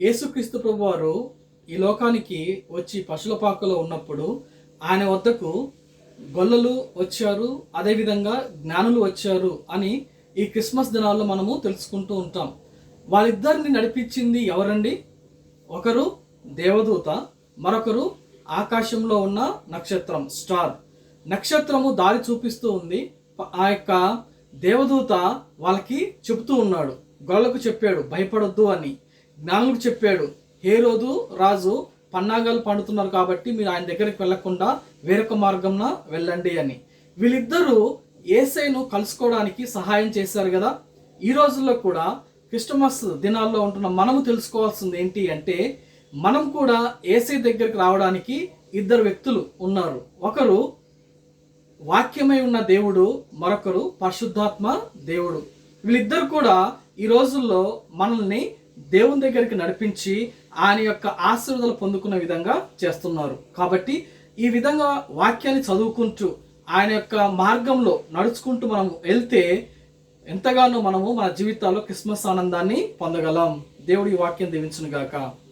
యేసుక్రీస్తు ప్రభు వారు ఈ లోకానికి వచ్చి పశుల పాకలో ఉన్నప్పుడు ఆయన వద్దకు గొల్లలు వచ్చారు అదేవిధంగా జ్ఞానులు వచ్చారు అని ఈ క్రిస్మస్ దినాల్లో మనము తెలుసుకుంటూ ఉంటాం. వాళ్ళిద్దరిని నడిపించింది ఎవరండి? ఒకరు దేవదూత మరొకరు ఆకాశంలో ఉన్న నక్షత్రం స్టార్. నక్షత్రము దారి చూపిస్తూ ఉంది. ఆ యొక్క దేవదూత వాళ్ళకి చెబుతూ ఉన్నాడు. గొల్లకు చెప్పాడు భయపడొద్దు అని. జ్ఞానుడు చెప్పాడు హే రోజు రాజు పన్నాగాలు పండుతున్నారు కాబట్టి మీరు ఆయన దగ్గరికి వెళ్ళకుండా వేరొక మార్గంన వెళ్ళండి అని. వీళ్ళిద్దరూ ఏసైను కలుసుకోవడానికి సహాయం చేశారు కదా. ఈ రోజుల్లో కూడా క్రిస్టమస్ దినాల్లో ఉంటున్న మనము తెలుసుకోవాల్సింది ఏంటి అంటే మనం కూడా ఏసై దగ్గరికి రావడానికి ఇద్దరు వ్యక్తులు ఉన్నారు. ఒకరు వాక్యమై ఉన్న దేవుడు మరొకరు పరిశుద్ధాత్మ దేవుడు. వీళ్ళిద్దరు కూడా ఈ రోజుల్లో మనల్ని దేవుని దగ్గరికి నడిపించి ఆయన యొక్క ఆశీర్వాదాలు పొందుకునే విధంగా చేస్తున్నారు. కాబట్టి ఈ విధంగా వాక్యాన్ని చదువుకుంటూ ఆయన యొక్క మార్గంలో నడుచుకుంటూ మనం వెళ్తే ఎంతగానో మనము మన జీవితాల్లో క్రిస్మస్ ఆనందాన్ని పొందగలం. దేవుడి వాక్యం దీవించును గాక